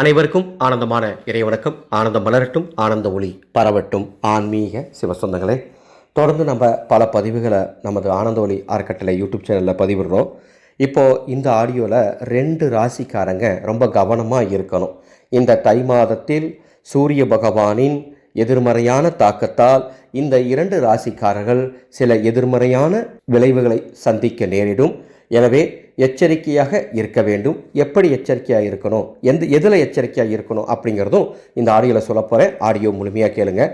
அனைவருக்கும் ஆனந்தமான இறைவணக்கம். ஆனந்தம் மலரட்டும் ஆனந்த ஒளி பரவட்டும். ஆன்மீக சிவசொந்தங்களே தொடர்ந்து நம்ம பல பதிவுகளை நமது ஆனந்த ஒளி அறக்கட்டளை யூடியூப் சேனலில் பதிவிடுறோம். இப்போது இந்த ஆடியோவில் ரெண்டு ராசிக்காரங்க ரொம்ப கவனமாக இருக்கணும். இந்த தை மாதத்தில் சூரிய பகவானின் எதிர்மறையான தாக்கத்தால் இந்த இரண்டு ராசிக்காரர்கள் சில எதிர்மறையான விளைவுகளை சந்திக்க நேரிடும். எனவே எச்சரிக்கையாக இருக்க வேண்டும். எப்படி எச்சரிக்கையாக இருக்கணும்? எந்த எதில் எச்சரிக்கையாக இருக்கணும் அப்படிங்கிறதும் இந்த ஆடியோவில் சொல்ல போகிறேன் ஆடியோ முழுமையாக கேளுங்க.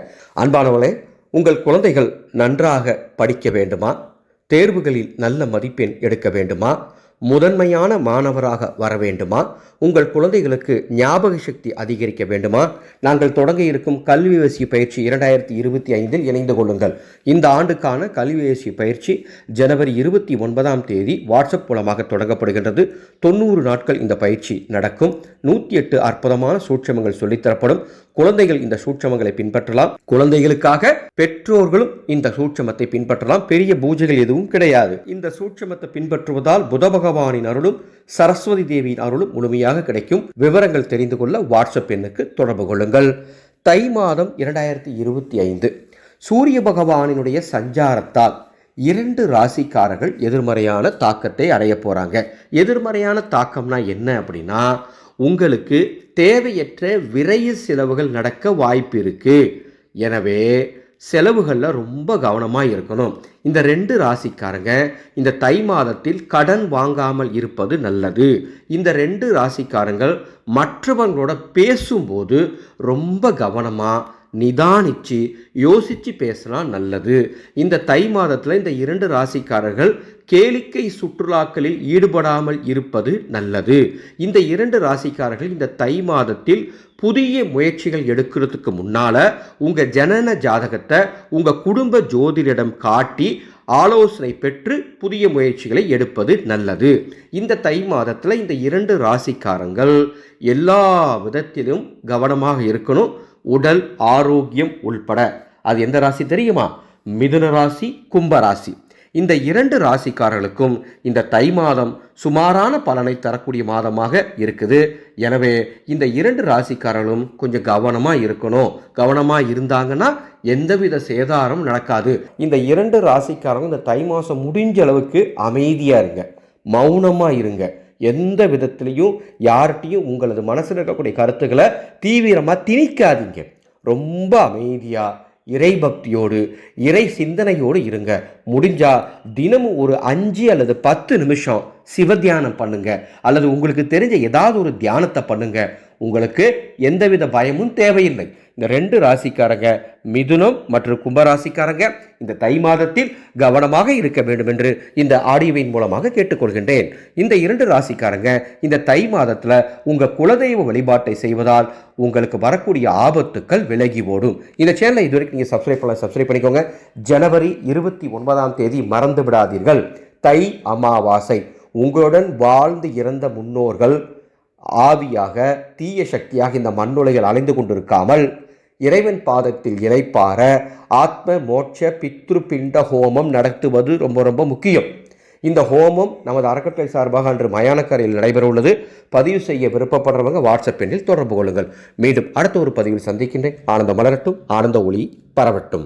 அன்பானவர்களே உங்கள் குழந்தைகள் நன்றாக படிக்க வேண்டுமா? தேர்வுகளில் நல்ல மதிப்பெண் எடுக்க வேண்டுமா? முதன்மையான மாணவராக வர வேண்டுமா? உங்கள் குழந்தைகளுக்கு ஞாபக சக்தி அதிகரிக்க வேண்டுமா? நாங்கள் தொடங்க இருக்கும் கல்வி வசி பயிற்சி இரண்டாயிரத்தி இருபத்தி ஐந்தில் இணைந்து கொள்ளுங்கள். இந்த ஆண்டுக்கான கல்வி வசி பயிற்சி ஜனவரி இருபத்தி ஒன்பதாம் தேதி வாட்ஸ்அப் மூலமாக தொடங்கப்படுகின்றது. தொண்ணூறு நாட்கள் இந்த பயிற்சி நடக்கும். நூற்றி எட்டு அற்புதமான சூட்சமங்கள் சொல்லித்தரப்படும். குழந்தைகள் இந்த சூட்சமங்களை பின்பற்றலாம். குழந்தைகளுக்காக பெற்றோர்களும் இந்த சூட்சமத்தை பின்பற்றலாம். பெரிய பூஜைகள் எதுவும் கிடையாது. இந்த சூட்சமத்தை பின்பற்றுவதால் புத பகவானின் அருளும் சரஸ்வதி தேவியின் அருளும் முழுமையாக கிடைக்கும். விவரங்கள் தெரிந்து கொள்ள வாட்ஸ்அப் எண்ணுக்கு தொடர்பு கொள்ளுங்கள். தை மாதம் இரண்டாயிரத்தி இருபத்தி ஐந்து. சூரிய பகவானினுடைய சஞ்சாரத்தால் இரண்டு ராசிக்காரர்கள் எதிர்மறையான தாக்கத்தை அடைய போகிறாங்க எதிர்மறையான தாக்கம்னா என்ன அப்படின்னா உங்களுக்கு தேவையற்ற விரைய செலவுகள் நடக்க வாய்ப்பு இருக்குது எனவே செலவுகளில் ரொம்ப கவனமாக இருக்கணும். இந்த ரெண்டு ராசிக்காரங்க இந்த தை மாதத்தில் கடன் வாங்காமல் இருப்பது நல்லது. இந்த ரெண்டு ராசிக்காரங்கள் மற்றவங்களோட பேசும்போது ரொம்ப கவனமாக நிதானிச்சு யோசித்து பேசினா நல்லது. இந்த தை மாதத்தில் இந்த இரண்டு ராசிக்காரர்கள் கேளிக்கை சுற்றுலாக்களில் ஈடுபடாமல் இருப்பது நல்லது. இந்த இரண்டு ராசிக்காரர்கள் இந்த தை மாதத்தில் புதிய முயற்சிகள் எடுக்கிறதுக்கு முன்னால் உங்கள் ஜனன ஜாதகத்தை உங்கள் குடும்ப ஜோதிடம் காட்டி ஆலோசனை பெற்று புதிய முயற்சிகளை எடுப்பது நல்லது. இந்த தை மாதத்தில் இந்த இரண்டு ராசிக்காரங்கள் எல்லா விதத்திலும் கவனமாக இருக்கணும். உடல் ஆரோக்கியம் உள்பட. அது எந்த ராசி தெரியுமா? மிதுன ராசி கும்ப ராசி. இந்த இரண்டு ராசிக்காரர்களுக்கும் இந்த தை மாதம் சுமாரான பலனை தரக்கூடிய மாதமாக இருக்குது. எனவே இந்த இரண்டு ராசிக்காரர்களும் கொஞ்சம் கவனமாக இருக்கணும். கவனமாக இருந்தாங்கன்னா எந்தவித சேதாரம் நடக்காது. இந்த இரண்டு ராசிக்காரங்க இந்த தை மாதம் முடிஞ்ச அளவுக்கு அமைதியாக இருங்க. மௌனமாக இருங்க. எந்த விதத்துலேயும் யார்கிட்டையும் உங்களது மனசில் இருக்கக்கூடிய கருத்துக்களை தீவிரமாக திணிக்காதீங்க. ரொம்ப அமைதியாக இறை பக்தியோடு இறை சிந்தனையோடு இருங்க. முடிஞ்சா தினமும் ஒரு அஞ்சு அல்லது பத்து நிமிஷம் சிவத்தியானம் பண்ணுங்க. அல்லது உங்களுக்கு தெரிஞ்ச ஏதாவது ஒரு தியானத்தை பண்ணுங்க. உங்களுக்கு எந்தவித பயமும் தேவையில்லை. இந்த ரெண்டு ராசிக்காரங்க மிதுனம் மற்றும் கும்பராசிக்காரங்க இந்த தை மாதத்தில் கவனமாக இருக்க வேண்டும் என்று இந்த ஆடியோவின் மூலமாக கேட்டுக்கொள்கின்றேன். இந்த இரண்டு ராசிக்காரங்க இந்த தை மாதத்தில் உங்கள் குலதெய்வ வழிபாட்டை செய்வதால் உங்களுக்கு வரக்கூடிய ஆபத்துக்கள் விலகி ஓடும். இந்த சேனலை இதுவரைக்கும் நீங்கள் சப்ஸ்கிரைப் பண்ண சப்ஸ்கிரைப் பண்ணிக்கோங்க. ஜனவரி இருபத்தி ஒன்பதாம் தேதி மறந்து விடாதீர்கள். தை அமாவாசை. உங்களுடன் வாழ்ந்து இறந்த முன்னோர்கள் ஆவியாக தீய சக்தியாக இந்த மண்ணுலைகள் அலைந்து கொண்டிருக்காமல் இறைவன் பாதத்தில் இலைப்பார ஆத்ம மோட்ச பித்ரு பிண்ட ஹோமம் நடத்துவது ரொம்ப ரொம்ப முக்கியம். இந்த ஹோமம் நமது அறக்கட்டளை சார்பாக அன்று மயானக்கரையில் நடைபெறவுள்ளது. பதிவு செய்ய விருப்பப்படுறவங்க வாட்ஸ்அப் எண்ணில் தொடர்பு கொள்ளுங்கள். மீண்டும் அடுத்த ஒரு பதிவில் சந்திக்கின்றேன். ஆனந்த மலரட்டும் ஆனந்த ஒளி பரவட்டும்.